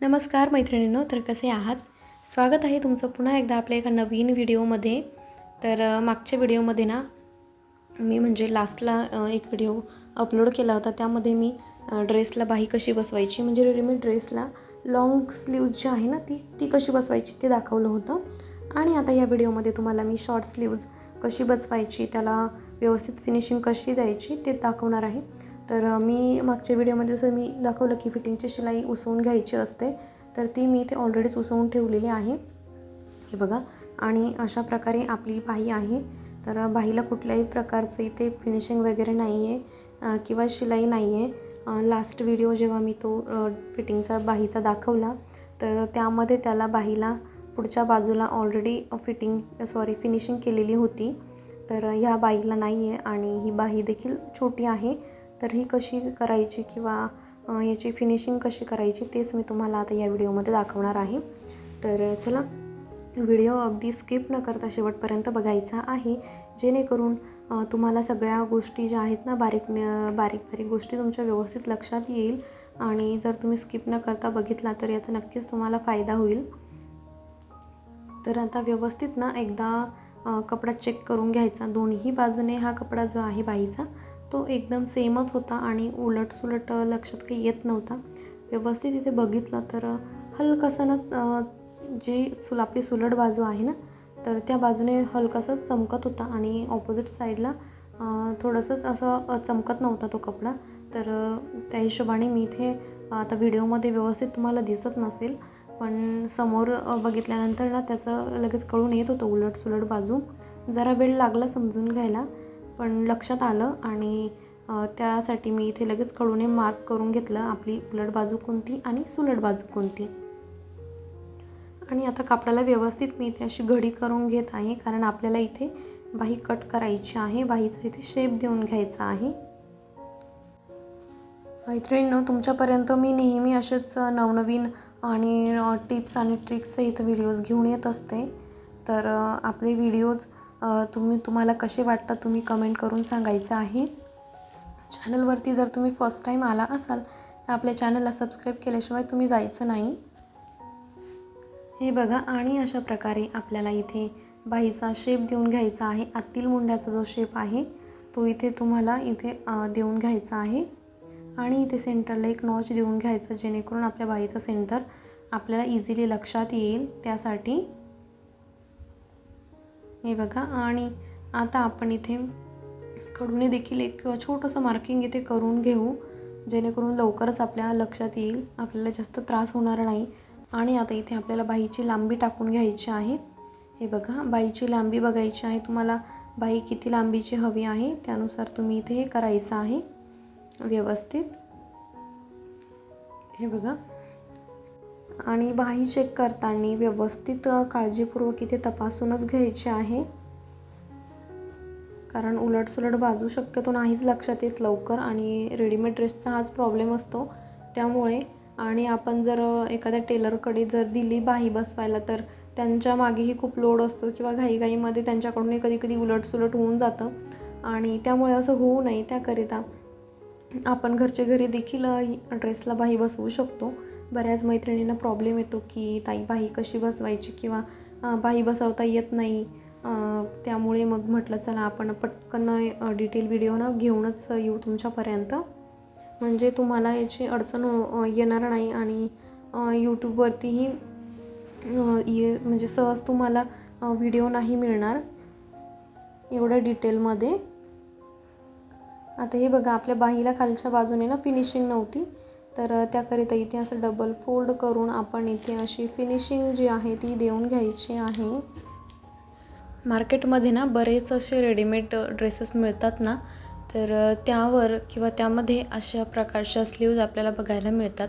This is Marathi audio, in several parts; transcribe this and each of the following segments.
नमस्कार मैत्रिणींनो तर कसे आहात? स्वागत आहे तुमचं पुन्हा एकदा आपल्या एका नवीन व्हिडिओमध्ये. तर मागच्या व्हिडिओमध्ये ना मी म्हणजे लास्टला एक व्हिडिओ अपलोड केला होता. त्यामध्ये मी ड्रेसला बाही कशी बसवायची म्हणजे रेडीमेड ड्रेसला लाँग स्लीव्ज जी आहे ना ती ती कशी बसवायची ते दाखवलं होतं. आणि आता या व्हिडिओमध्ये तुम्हाला मी शॉर्ट स्लीव्ज कशी बसवायची त्याला व्यवस्थित फिनिशिंग कशी द्यायची ते दाखवणार आहे. तर मी मागच्या व्हिडिओमध्ये जसं मी दाखवलं की फिटिंगची शिलाई उसवून घ्यायची असते तर ती मी इथे ऑलरेडीच उसवून ठेवलेली आहे. हे बघा आणि अशा प्रकारे आपली बाही आहे. तर बाहीला कुठल्याही प्रकारचं इथे फिनिशिंग वगैरे नाही आहे किंवा शिलाई नाही आहे लास्ट व्हिडिओ जेव्हा मी तो फिटिंगचा बाहीचा दाखवला तर त्यामध्ये त्याला बाहीला पुढच्या बाजूला ऑलरेडी फिटिंग सॉरी फिनिशिंग केलेली होती. तर ह्या बाईला नाही आहे आणि ही बाही देखील छोटी आहे. तर ही कशी करायची किंवा याची फिनिशिंग कशी करायची तेच मी तुम्हाला आता या व्हिडिओमध्ये दाखवणार आहे. तर चला व्हिडिओ अगदी स्किप न करता शेवटपर्यंत बघायचा आहे. जेणेकरून तुम्हाला सगळ्या गोष्टी ज्या आहेत ना बारीक न बारीक बारीक गोष्टी तुमच्या व्यवस्थित लक्षात येईल. आणि जर तुम्ही स्किप न करता बघितला तर याचा नक्कीच तुम्हाला फायदा होईल. तर आता व्यवस्थित ना एकदा कपडा चेक करून घ्यायचा. दोन्ही बाजूने हा कपडा जो आहे बाईचा तो एकदम सेमच होता आणि उलटसुलट लक्षात काही येत नव्हता. व्यवस्थित इथे बघितलं तर अ, ना जी सुल आपली सुलट बाजू आहे ना तर त्या बाजूने हलकासा चमकत होता आणि ऑपोजिट साईडला थोडंसंच असं चमकत नव्हता तो कपडा. तर त्या हिशोबाने मी इथे आता व्हिडिओमध्ये व्यवस्थित तुम्हाला दिसत नसेल पण समोर बघितल्यानंतर ना त्याचं लगेच कळून येत होतं उलट सुलट बाजू. जरा वेळ लागला समजून घ्यायला पण लक्षात आलं आणि त्यासाठी मी इथे लगेच कळूने मार्क करून घेतलं आपली उलट बाजू कोणती आणि सुलट बाजू कोणती. आणि आता कापडाला व्यवस्थित मी इथे अशी घडी करून घेत आहे कारण आपल्याला इथे बाही कट करायची आहे बाहीचा इथे शेप देऊन घ्यायचा आहे. मैत्रिणींनो तुमच्यापर्यंत मी नेहमी असेच नवनवीन आणि टिप्स आणि ट्रिक्सचे इथं व्हिडिओज घेऊन येत असते. तर आपले व्हिडिओज तुम्ही तुम्हाला कसे वाटतात तुम्ही कमेंट करून सांगायचं आहे. चॅनलवरती जर तुम्ही फर्स्ट टाईम आला असाल तर आपल्या चॅनलला सबस्क्राईब केल्याशिवाय तुम्ही जायचं नाही. हे बघा आणि अशा प्रकारे आपल्याला इथे बाईचा शेप देऊन घ्यायचा आहे. आतील मुंड्याचा जो शेप आहे तो इथे तुम्हाला इथे देऊन घ्यायचा आहे. आणि इथे सेंटरला एक नॉच देऊन घ्यायचं जेणेकरून आपल्या बाईचं सेंटर आपल्याला इझिली लक्षात येईल त्यासाठी. हे बघा आणि आता आपण इथे कडूने देखील एक छोटंसं मार्किंग इथे करून घेऊ जेणेकरून लवकरच आपल्या लक्षात येईल आपल्याला जास्त त्रास होणार नाही. आणि आता इथे आपल्याला बाईची लांबी टाकून घ्यायची आहे. हे बघा बाईची लांबी बघायची आहे. तुम्हाला बाई किती लांबीची हवी आहे त्यानुसार तुम्ही इथे हे करायचं आहे व्यवस्थित. हे बघा आणि बाही चेक करताना व्यवस्थित काळजीपूर्वक इथे तपासूनच घ्यायची आहे. कारण उलटसुलट बाजू शक्यतो नाहीच लक्षात येत लवकर आणि रेडीमेड ड्रेसचा हाच प्रॉब्लेम असतो. त्यामुळे आणि आपण जर एखाद्या टेलरकडे जर दिली बाही बसवायला तर त्यांच्या मागेही खूप लोड असतो किंवा घाईघाईमध्ये त्यांच्याकडूनही कधी कधी उलटसुलट होऊन जातं. आणि त्यामुळे असं होऊ नये त्याकरिता. आपण घरच्या घरी देखील ड्रेसला बाही बसवू शकतो. बऱ्याच मैत्रिणींना प्रॉब्लेम येतो की ताई बाही कशी बसवायची किंवा बाई बाही बसवता येत नाही. त्यामुळे मग म्हटलं चला आपण पटकन डिटेल व्हिडिओ न घेऊनच येऊ तुमच्यापर्यंत. म्हणजे तुम्हाला याची अडचण हो- येणार नाही आणि यूट्यूबवरतीही ये म्हणजे सहज तुम्हाला व्हिडिओ नाही मिळणार. एवढ्या डिटेलमध्ये आता हे बघा आपल्या बाहीला खालच्या बाजूने ना फिनिशिंग नव्हती. तर त्याकरिता इथे असं डबल फोल्ड करून आपण इथे अशी फिनिशिंग जी आहे ती देऊन घ्यायची आहे. मार्केटमध्ये ना बरेच असे रेडीमेड ड्रेसेस मिळतात ना तर त्यावर किंवा त्यामध्ये अशा प्रकारच्या स्लीव्ज आपल्याला बघायला मिळतात.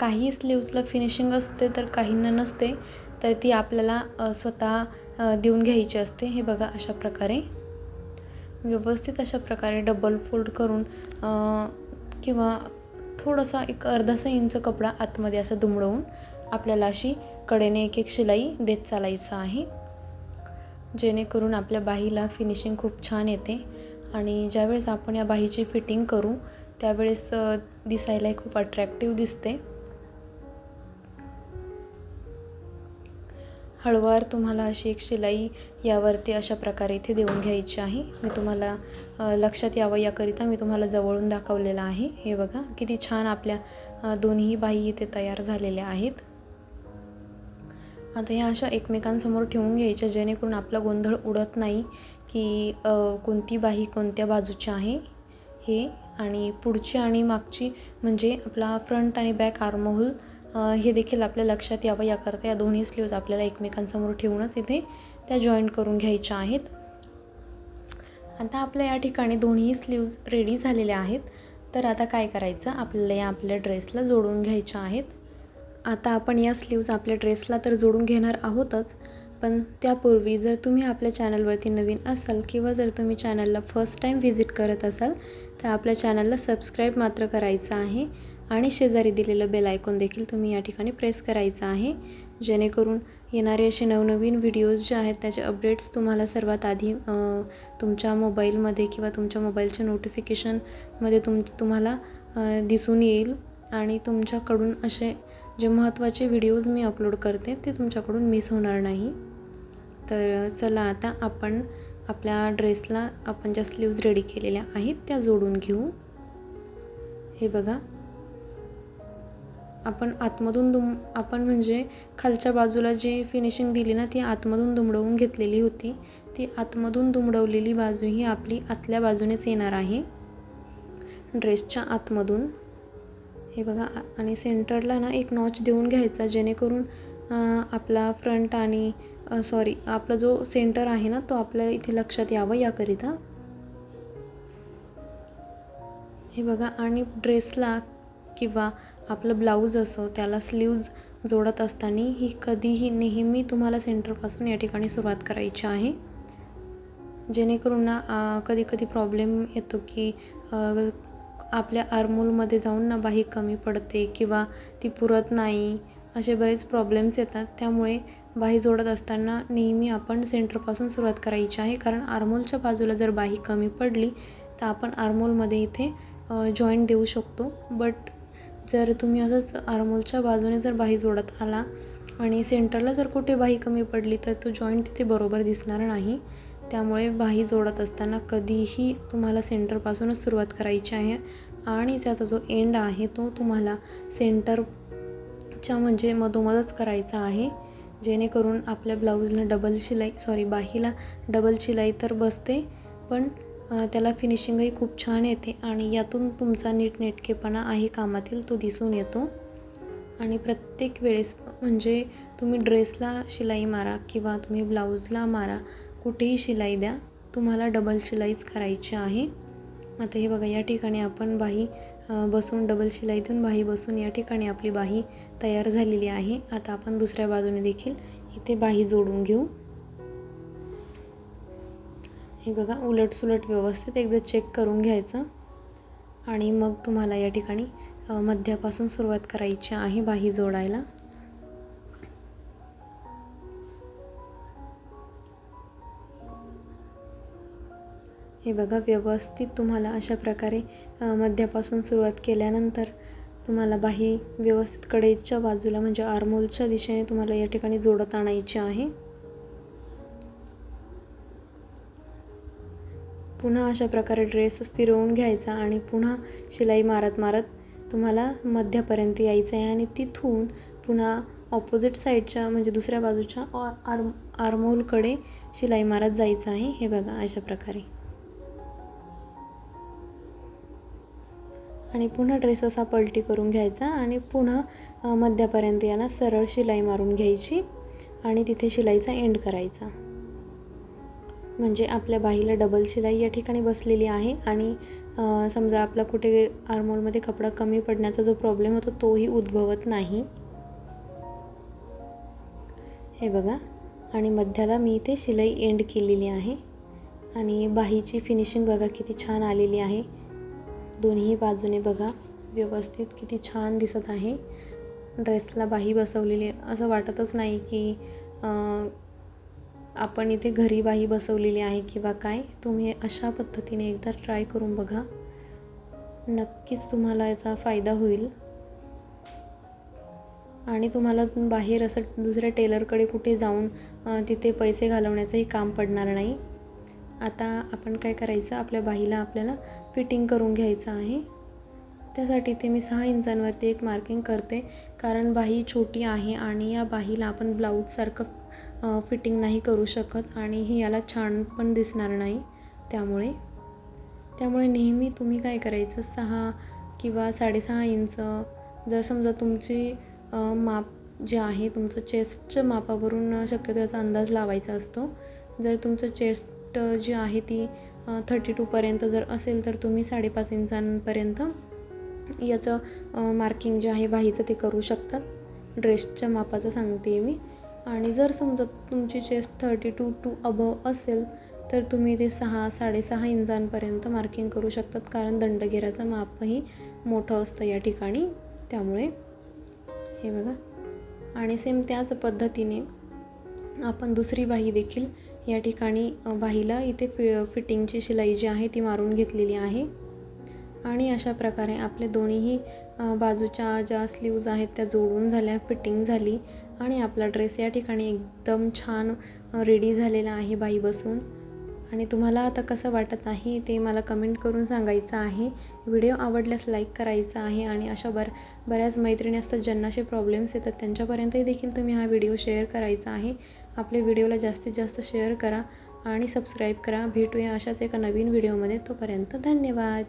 काही स्लीव्जला फिनिशिंग असते तर काहींना नसते तर ती आपल्याला स्वतः देऊन घ्यायची असते. हे बघा अशा प्रकारे. व्यवस्थित अशा प्रकारे डबल फोल्ड करून किंवा थोडासा एक अर्धासा इंच कपडा आतमध्ये असं दुमडवून आपल्याला अशी कडेने एक एक शिलाई देत चालायचं आहे. जेणेकरून आपल्या बाहीला फिनिशिंग खूप छान येते आणि ज्यावेळेस आपण या बाहीची फिटिंग करू त्यावेळेस दिसायलाही खूप अट्रॅक्टिव्ह दिसते. हळूवार तुम्हाला अशी एक शिलाई यावरती अशा प्रकारे इथे देऊन घ्यायची आहे. मी तुम्हाला लक्षात यावं याकरिता मी तुम्हाला जवळून दाखवलेलं आहे. हे बघा किती छान आपल्या दोन्ही बाही इथे तयार झालेल्या आहेत. आता ह्या अशा एकमेकांसमोर ठेवून घ्यायच्या जेणेकरून आपला गोंधळ उडत नाही की कोणती बाही कोणत्या बाजूची आहे हे. आणि पुढची आणि मागची म्हणजे आपला फ्रंट आणि बॅक आर्महोल हे देखील आपल्या लक्षात यावं याकरता या दोन्ही स्लीव्ज आपल्याला एकमेकांसमोर ठेवूनच इथे त्या जॉईंट करून घ्यायच्या आहेत. आता आपल्या या ठिकाणी दोन्ही स्लीव्ज रेडी झालेल्या आहेत. तर आता काय करायचं? आपल्याला या आपल्या ड्रेसला जोडून घ्यायच्या आहेत. आता आपण या स्लीव्ज आपल्या ड्रेसला तर जोडून घेणार आहोतच पण त्यापूर्वी जर तुम्ही आपल्या चॅनलवरती नवीन असाल किंवा जर तुम्ही चॅनलला फर्स्ट टाईम व्हिजिट करत असाल तर आपल्या चॅनलला सबस्क्राईब मात्र करायचं आहे. आणि शेजारी दिलेलं बेल आयकॉन देखील तुम्ही या ठिकाणी प्रेस करायचं आहे. जेणेकरून येणारे असे नवनवीन व्हिडिओज जे आहेत त्याचे अपडेट्स तुम्हाला सर्वात आधी तुमच्या मोबाईलमध्ये किंवा तुमच्या मोबाईलच्या नोटिफिकेशनमध्ये तुम तुम्हाला दिसून येईल. आणि तुमच्याकडून असे जे महत्त्वाचे व्हिडिओज मी अपलोड करते ते तुमच्याकडून मिस होणार नाही. तर चला आता आपण आपल्या ड्रेसला आपण ज्या स्लीव्ज रेडी केलेल्या आहेत त्या जोडून घेऊ. हे बघा. आपण आतमधून दुम आपण म्हणजे खालच्या बाजूला जी फिनिशिंग दिली ना ती आतमधून दुमडवून घेतलेली होती. ती आतमधून दुमडवलेली बाजू ही आपली आतल्या बाजूनेच येणार आहे. ड्रेसच्या आतमधून. हे बघा आणि सेंटरला ना एक नॉच देऊन घ्यायचा जेणेकरून आपला फ्रंट आणि सॉरी आपला जो सेंटर आहे ना तो आपल्याला इथे लक्षात यावं याकरिता. हे बघा आणि ड्रेसला किंवा आपलं ब्लाऊज असो त्याला स्लीव्ज जोडत असताना ही कधीही नेहमी तुम्हाला सेंटरपासून या ठिकाणी सुरुवात करायची आहे. जेणेकरून ना कधी कधी प्रॉब्लेम येतो की आपल्या आर्मोलमध्ये जाऊन ना बाही कमी पडते किंवा ती पुरत नाही असे बरेच प्रॉब्लेम्स येतात. त्यामुळे बाही जोडत असताना नेहमी आपण सेंटरपासून सुरुवात करायची आहे. कारण आर्मोलच्या बाजूला जर बाही कमी पडली तर आपण आर्मोलमध्ये इथे जॉईंट देऊ शकतो. बट जर तुम्ही असंच आरमोलच्या बाजूने जर बाही जोडत आला आणि सेंटरला जर कुठे बाही कमी पडली तर तो जॉईंट तिथे बरोबर दिसणार नाही. त्यामुळे बाही जोडत असताना कधीही तुम्हाला सेंटरपासूनच सुरुवात करायची आहे आणि त्याचा जो एंड आहे तो तुम्हाला सेंटरच्या म्हणजे मधोमधच करायचा आहे. जेणेकरून आपल्या ब्लाऊजला डबल शिलाई सॉरी बाहीला डबल शिलाई तर बसते पण त्याला फिनिशिंगही खूप छान येते आणि यातून तुमचा नीटनेटकेपणा आहे कामातील तो दिसून येतो. आणि प्रत्येक वेळेस म्हणजे तुम्ही ड्रेसला शिलाई मारा किंवा तुम्ही ब्लाऊजला मारा कुठेही शिलाई द्या तुम्हाला डबल शिलाईच करायची आहे. आता हे बघा या ठिकाणी आपण बाही बसून डबल शिलाई देऊन बाही बसून या ठिकाणी आपली बाही तयार झालेली आहे. आता आपण दुसऱ्या बाजूने देखील इथे बाही जोडून घेऊ. हे बघा उलटसुलट व्यवस्थित एकदा चेक करून घ्यायचं. आणि मग तुम्हाला या ठिकाणी मध्यापासून सुरुवात करायची आहे बाही जोडायला. हे बघा व्यवस्थित तुम्हाला अशा प्रकारे मध्यापासून सुरुवात केल्यानंतर तुम्हाला बाही व्यवस्थित कडेच्या बाजूला म्हणजे आरमोलच्या दिशेने तुम्हाला या ठिकाणी जोडत आणायची आहे. पुन्हा अशा प्रकारे ड्रेस फिरवून घ्यायचा आणि पुन्हा शिलाई मारत मारत तुम्हाला मध्यापर्यंत यायचं आहे आणि तिथून पुन्हा ऑपोजिट साईडच्या म्हणजे दुसऱ्या बाजूच्या आ- आर्म आर्मोलकडे शिलाई मारत जायचं आहे. हे बघा अशा प्रकारे. आणि पुन्हा ड्रेस असा पलटी करून घ्यायचा आणि पुन्हा मध्यापर्यंत याला सरळ शिलाई मारून घ्यायची आणि तिथे शिलाईचा एंड करायचा. म्हणजे आपल्या बाहीला डबल शिलाई या ठिकाणी बसलेली आहे. आणि समजा आपला कुठे आर्मोलमध्ये कपडा कमी पडण्याचा जो प्रॉब्लेम होतो तोही उद्भवत नाही. हे बघा. आणि मध्याला मी इथे शिलाई एंड केलेली आहे. आणि बाहीची फिनिशिंग बघा किती छान आलेली आहे. दोन्ही बाजूने बघा. व्यवस्थित किती छान दिसत आहे. ड्रेसला बाही बसवलेली असं वाटतच नाही की आपण इथे घरी बाही बसवलेली आहे किंवा काय तुम्ही अशा पद्धतीने एकदा ट्राय करून बघा. नक्कीच तुम्हाला याचा फायदा होईल. आणि तुम्हाला बाहेर असं दुसऱ्या टेलरकडे कुठे जाऊन तिथे पैसे घालवण्याचंही काम पडणार नाही. आता आपण काय करायचं आपल्या बाहीला आपल्याला फिटिंग करून घ्यायचं आहे. त्यासाठी ते मी सहा इंचांवरती एक मार्किंग करते. कारण बाही छोटी आहे आणि या बाहीला आपण ब्लाऊजसारखं फिटिंग नाही करू शकत आणि हे याला छान पण दिसणार नाही. त्यामुळे त्यामुळे नेहमी तुम्ही काय करायचं? सहा किंवा साडेसहा इंच जर समजा तुमची माप जे आहे तुमचं चेस्टच्या मापावरून शक्यतो याचा अंदाज लावायचा असतो. जर तुमचं चेस्ट जी आहे ती थर्टी टूपर्यंत जर असेल तर तुम्ही साडेपाच इंचांपर्यंत याचं मार्किंग जे आहे बाहीचं ते करू शकतात ड्रेसच्या मापाचं सांगते मी. आणि जर समजा तुमची chest thirty two to above असेल तर तुम्ही ते सहा साडेसहा इंचांपर्यंत मार्किंग करू शकतात. कारण दंडगिराचं मापही मोठं असतं या ठिकाणी. त्यामुळे हे बघा. आणि सेम त्याच पद्धतीने आपण दुसरी बाही देखील या ठिकाणी बाहीला इथे फि फिटिंगची शिलाई जी आहे ती मारून घेतलेली आहे. आणि अशा प्रकारे आपले दोन्हीही बाजूच्या ज्या स्लीव्ज आहेत त्या जोडून झाल्या फिटिंग झाली आणि आपला ड्रेस या ठिकाणी एकदम छान रेडी झालेला आहे बाई बसून. आणि तुम्हाला आता कसं वाटत आहे ते मला कमेंट करून सांगायचं आहे. व्हिडिओ आवडल्यास लाईक करायचा आहे आणि अशा बर बऱ्याच मैत्रिणी असतात ज्यांना असे प्रॉब्लेम्स येतात त्यांच्यापर्यंतही देखील तुम्ही हा व्हिडिओ शेअर करायचा आहे. आपल्या व्हिडिओला जास्तीत जास्त शेअर करा आणि सबस्क्राईब करा. भेटूया अशाच एका नवीन व्हिडिओमध्ये तोपर्यंत धन्यवाद.